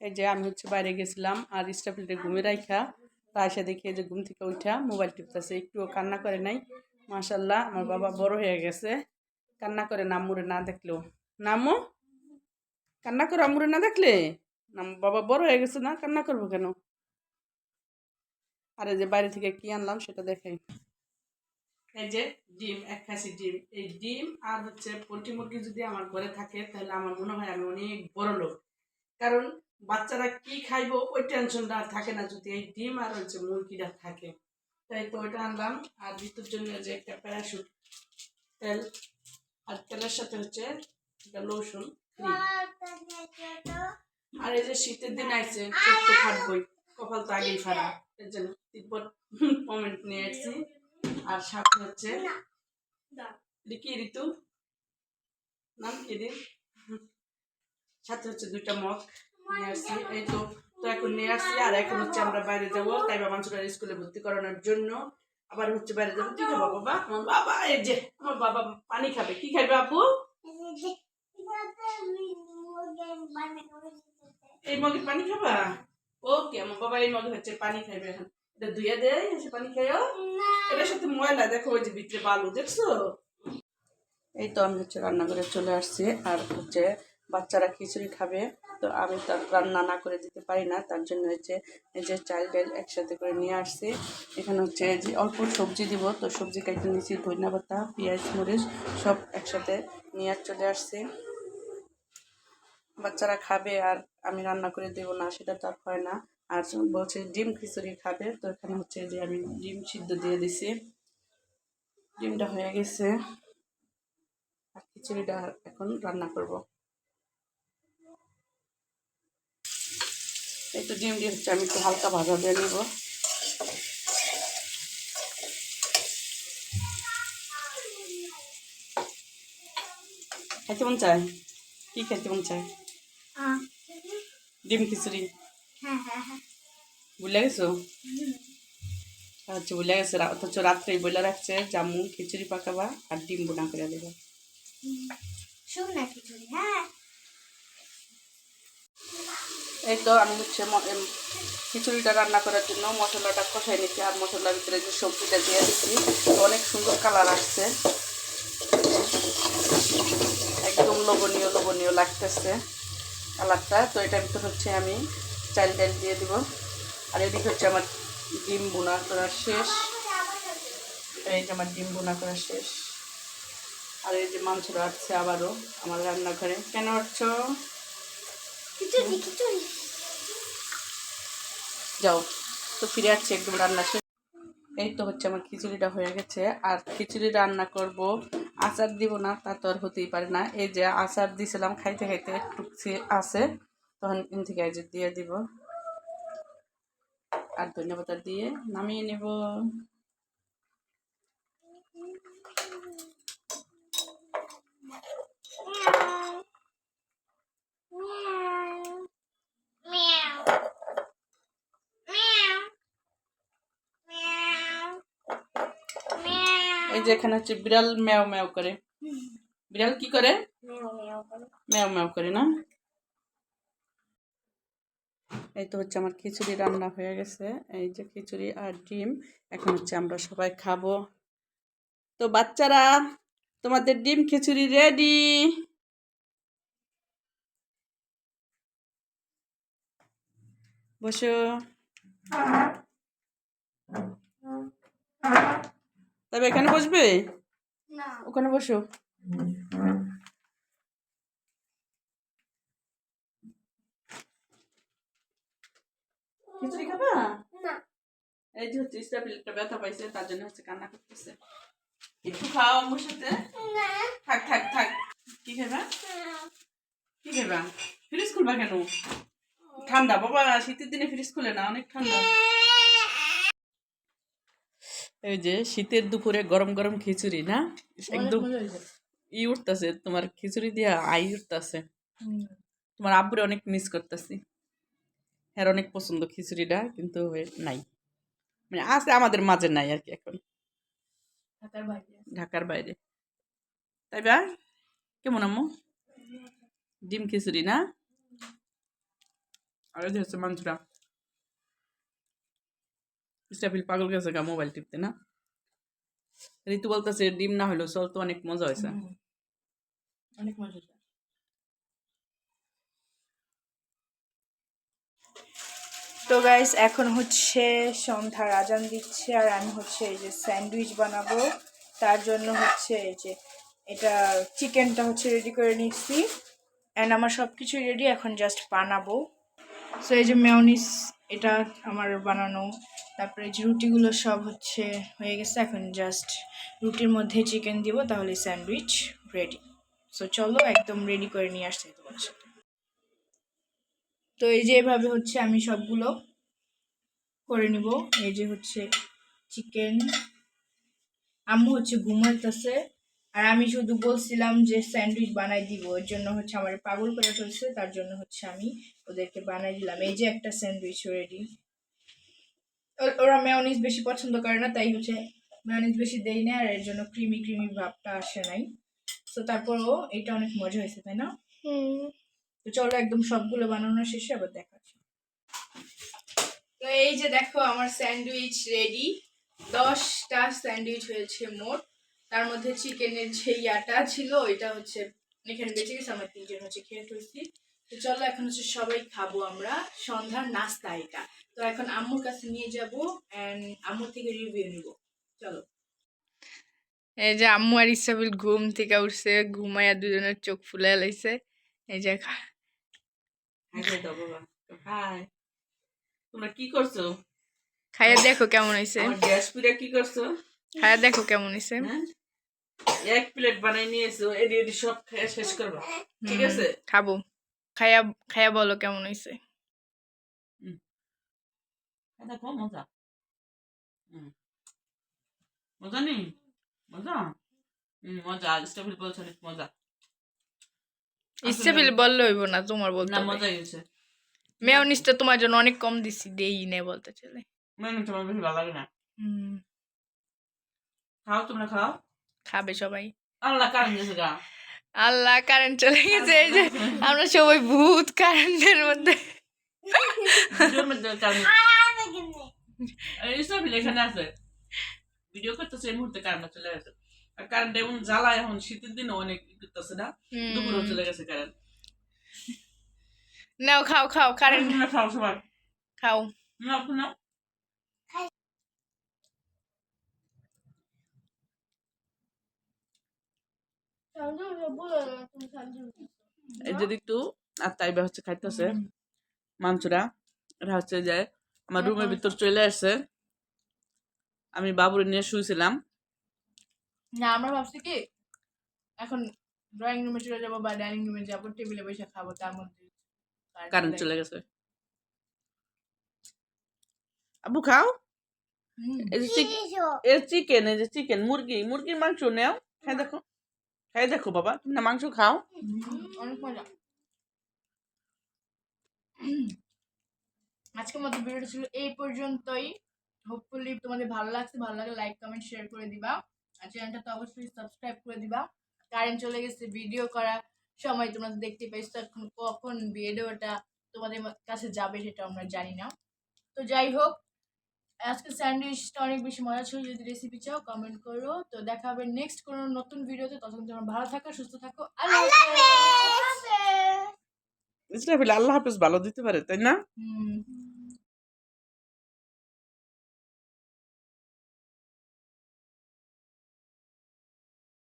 এই যে আমি হচ্ছে বাইরে গেছিলাম আর স্টাফিলটা ঘুমে রাখা তা এসে দেখি যে ঘুম থেকে উঠা, মোবাইল টিপতেছে, একটুও কান্না করে নাই। মাশাল্লাহ আমার বাবা বড় হয়ে গেছে। কান্না করে নামুরে না দেখলেও। নামো কান্না করে আমুরে না দেখলে? নাম, বাবা বড় হয়ে গেছে না, কান্না করব কেন? আরে যে বাইরে থেকে কি আনলাম সেটা দেখাই। এই যে ডিম, এক খাসি ডিম। এই ডিম আর হচ্ছে পোলট্রি মুরগি যদি আমার ঘরে থাকে, তাহলে আমার মনে হয় আমি অনেক বড় লোক। কারণ বাচ্চারা কি খাইবো, ওই টেনশনটা আর থাকে না। যদি এই ডিম আর হচ্ছে মুরগিটা থাকে, তাই তো ওইটা আনলাম। আর ঋতুর জন্য যে একটা প্যারাশুট তেল, আর তেলের সাথে হচ্ছে একটা লোশন আর এই যে শীতের দিন আইছে ছোট্ট ফাটবই। কপাল তো আগেই ফাড়া এর জন্য তিব্বত কমেন্ট নিয়ে আসছি আর সাথে হচ্ছে কি ঋতু, নাম কি রে সাথে হচ্ছে দুইটা মগ। নিয়ে আসছি। এই তো তো এখন নিয়ে আসছি। আর এখন হচ্ছে আমরা বাইরে যাব। তাই বাবা ছোটার স্কুলে ভর্তি করানোর জন্য। আবার হচ্ছে বাইরে যাব। কি খাব বাবা? আমার বাবা, এই যে, আমার বাবা পানি খাবে। কি খাবে আপু? এই মগে পানি খাবা? ওকে, আমার বাবা এই মগে হচ্ছে পানি খাইবে এখন। এটা ধুয়ে দেয় এসে পানি খাইও। এটার সাথে ময়লা দেখো, ওই যে ভিতরে বালু, দেখছ? এই তো আমি হচ্ছে রান্নাঘরে চলে আসছি। আর হচ্ছে বাচ্চারা খিচুড়ি খাবে। তো আমি তো রান্না না করে দিতে পারি না। তার জন্য হচ্ছে যে চাল ডাল একসাথে করে নিয়ে আসছি। এখানে হচ্ছে যে অল্প সবজি দিব। তো সবজি কেটে নিয়েছি ধনিয়া পাতা, পেঁয়াজ, মরিচ, সব একসাথে নিয়ে চলে আসছি। বাচ্চারা খাবে আর আমি রান্না করে দেবো না, সেটা তো হয় না। আর বলছে ডিম খিচুড়ি খাবে। তো এখানে হচ্ছে যে আমি ডিম সিদ্ধ দিয়ে দিছি। ডিমটা হয়ে গেছে। আর খিচুড়িটা এখন রান্না করব। তো ডিম দিয়ে হচ্ছে আমি একটু হালকা ভাজা দিয়ে নিব। খেতে মন চায়? কি খেতে মন চায়? ডিম খিচুড়ি? বুঝলে গেছো? আচ্ছা বুঝলে গেছে। অথচ রাত্রেই বলে রাখছে জামু খিচুড়ি পাকাবা আর ডিম বোনা করে দেবা। শুকনা খিচুড়ি হ্যাঁ। এই তো আমি হচ্ছে খিচুড়িটা রান্না করার জন্য মশলাটা কষাই নিচ্ছি আর মশলার ভিতরে যে সবজিটা দিয়ে দিচ্ছি, অনেক সুন্দর কালার আসছে। একদম লোভনীয় লোভনীয় লাগতেছে কালারটা। তো এটার ভিতর হচ্ছে আমি চাল ডাল দিয়ে দিব। আর এদিকে হচ্ছে আমার ডিম বোনা করা শেষ। এই যে আমার ডিম বোনা করা শেষ। আর এই যে মাংসটা আসছে আবারও আমার রান্নাঘরে। কেন খিচুড়ি যাও, তো ফিরে আসছি একদম রান্না এই তো হচ্ছে আমার খিচুড়িটা হয়ে গেছে, আর খিচুড়ি রান্না করব। আচার দিব না, তা তো আর হতেই পারে না। এই যে আচার দিছিলাম, খাইতে খাইতে একটু আছে, তখন এন থেকে এই যে দিয়ে দিব। আর ধন্যবাদ দিয়ে নামিয়ে নেব। এই যে এখানে হচ্ছে বিড়াল ম্যাও ম্যাও করে। বিড়াল কি করে? ম্যাও ম্যাও করে না? এই তো হচ্ছে আমার খিচুড়ি রান্না হয়ে গেছে। এই যে খিচুড়ি আর ডিম। এখন হচ্ছে আমরা সবাই খাব। তো বাচ্চারা, তোমাদের ডিম খিচুড়ি রেডি বসো। তবে এখানে বসবে? না। ওখানে বসো। খিচুড়ি খাবা? না। এই যে হচ্ছে স্টাফিলটা ব্যথা পাইছে তার জন্য হচ্ছে কান্না করতেছে। একটু খাও আমার সাথে। থাক থাক থাক। কি খাইবা? কি খাইবা? ফ্রিজ খুলবা কেন? ঠান্ডা বাবা শীতের দিনে ফ্রিজ খুলে না অনেক ঠান্ডা। এই যে শীতের দুপুরে গরম গরম খিচুড়ি না? একদম ই উঠতেছে তোমার খিচুড়ি দিয়া আই উঠতেছে। তোমার আব্বুরে অনেক মিস করতেছি। হ্যাঁ অনেক পছন্দ খিচুড়িটা কিন্তু নাই। মানে আছে আমাদের মাঝে নাই আর কি এখন। ঢাকার বাইরে তাই বা কেমন আম্মু? ডিম খিচুড়ি না? আর যে হচ্ছে মাংসটা। ইস্টাফিল পাগল গেছে গা মোবাইল টিপতে, না? ঋতু বলতেছে, ডিম না হলেও চল তো অনেক মজা হয়েছে। অনেক মজা। তো গাইস এখন হচ্ছে সন্ধ্যার আজান দিচ্ছে, আর আমি হচ্ছে এই যে স্যান্ডউইচ বানাবো। তার জন্য হচ্ছে এই যে এটা চিকেনটা হচ্ছে রেডি করে নিচ্ছি। অ্যান্ড আমার সব কিছু রেডি এখন জাস্ট বানাবো। সো এই যে মেয়নিস এটা আমার বানানো। তারপরে যে রুটিগুলো সব হচ্ছে হয়ে গেছে, এখন জাস্ট রুটির মধ্যে চিকেন দিব, তাহলে স্যান্ডউইচ রেডি সো চলো একদম রেডি করে নিয়ে আসছি তোমার সাথে। তো এই যে এভাবে হচ্ছে আমি সবগুলো করে নিব। এই যে হচ্ছে চিকেন আম্মু হচ্ছে ঘুমাইতেছে, আর আমি শুধু বলছিলাম যে স্যান্ডউইচ বানাই দিব ওর জন্য হচ্ছে আমার পাগল করে ফেলছে, তার জন্য হচ্ছে আমি ওদেরকে বানাই দিলাম। এই যে একটা স্যান্ডউইচ রেডি ওরা মেয়নিজ বেশি পছন্দ করে না তাই হচ্ছে মেয়নিজ বেশি দেই না আর এর জন্য ক্রিমি ক্রিমি ভাবটা আসে নাই। তো তারপরও এটা অনেক মজা হয়েছে তাই না? তো চলো একদম সবগুলো বানানো শেষে আবার দেখাচ্ছি তো এই যে দেখো আমার স্যান্ডউইচ রেডি দশটা স্যান্ডউইচ হয়েছে মোট। তার মধ্যে চিকেনের যে ইয়াটা ছিল ওইটা হচ্ছে এখানে বেঁচে গেছে আমরা তিনজন হচ্ছে খেয়ে ফেলছি। তো চলো এখন হচ্ছে সবাই খাব আমরা। সন্ধ্যার নাস্তা এটা। তো এখন আম্মুর কাছে নিয়ে যাব অ্যান্ড আম্মুর থেকে রিভিউ নিব। চলো। এই যে আম্মু আর ইসাবিল ঘুম থেকে উঠছে ঘুমাইয়া দুজনের চোখ ফুলে লাইছে। এই যে তোমরা কি করছ? খাইয়া দেখো কেমন হয়েছে গ্যাস পিড়া কি করছ? খাইয়া দেখো কেমন হয়েছে হ্যাঁ? এক প্লেট বানাই নিয়েছো এডি এডি সব খেয়ে শেষ করবা। ঠিক আছে? খাব। খাইয়া খাইয়া বলো কেমন হয়েছে মজা। মজা নেই মজা? মজা স্টেবিল বলছো অনেক মজা? ইসাবিল বললে হইব না তোমার বলতে না মজা গেছে মেয়নিসটা তোমার জন্য অনেক কম দিছি দেই নে বলতে চলে। তোমার বেশি ভালো লাগে না? হুম, খাও তোমরা খাও। খাবে সবাই। আল্লাহ কারণ গেছে গা? আল্লাহ কারেন্ট চলে গেছে এই যে আমরা সবাই ভূত কারেন্টের মধ্যে। আছে। ভিডিও করতেছে এই মুহূর্তে কারেন্ট চলে গেছে। আর কারেন্ট এমন জ্বালা এখন শীতের দিনে অনেক করতেছে না। চলে গেছে কারেন্ট নাও খাও খাও কারেন্ট খাও খাও। নাও। এই যে একটু আর তাইবা হচ্ছে খাইতেছে। মাংসরা এটা হচ্ছে যে আমার রুমের ভিতর চলে আসছে। আমি বাবুরে নিয়ে শুয়েছিলাম না আমরা ভাবছি কি এখন ড্রয়িং রুমে চলে যাব বা ডাইনিং রুমে যাব টেবিলে বসে খাব তার মধ্যে কারেন্ট চলে গেছে। আবু খাও। এই যে চিকেন এই যে চিকেন মুরগি মুরগির মাংস নেও। খাই দেখো। খাই দেখো বাবা, তুমি না মাংস খাও? অনেক মজা। আজকের মতো ভিডিওটা ছিল এই পর্যন্তই। হোপফুলি তোমাদের ভালো লাগছে, ভালো লাগলে লাইক কমেন্ট শেয়ার করে দিবা। আর চ্যানেলটা তো অবশ্যই সাবস্ক্রাইব করে দিবা। কারেন্ট চলে গেছে ভিডিও করা। সময় তোমরা দেখতে পাইছো, এখন কখন ভিডিওটা তোমাদের কাছে যাবে সেটা আমরা জানি না। তো যাই হোক আজকে স্যান্ডউইচটা অনেক বেশি মজা ছিল যদি রেসিপি চাও কমেন্ট করো। তো দেখা হবে নেক্সট কোনো নতুন ভিডিওতে তখন তোমরা ভালো থাকো সুস্থ থাকো। আল্লাহ হাফেজ! আল্লাহ হাফেজ ভালো দিতে পারে তাই না? হুম।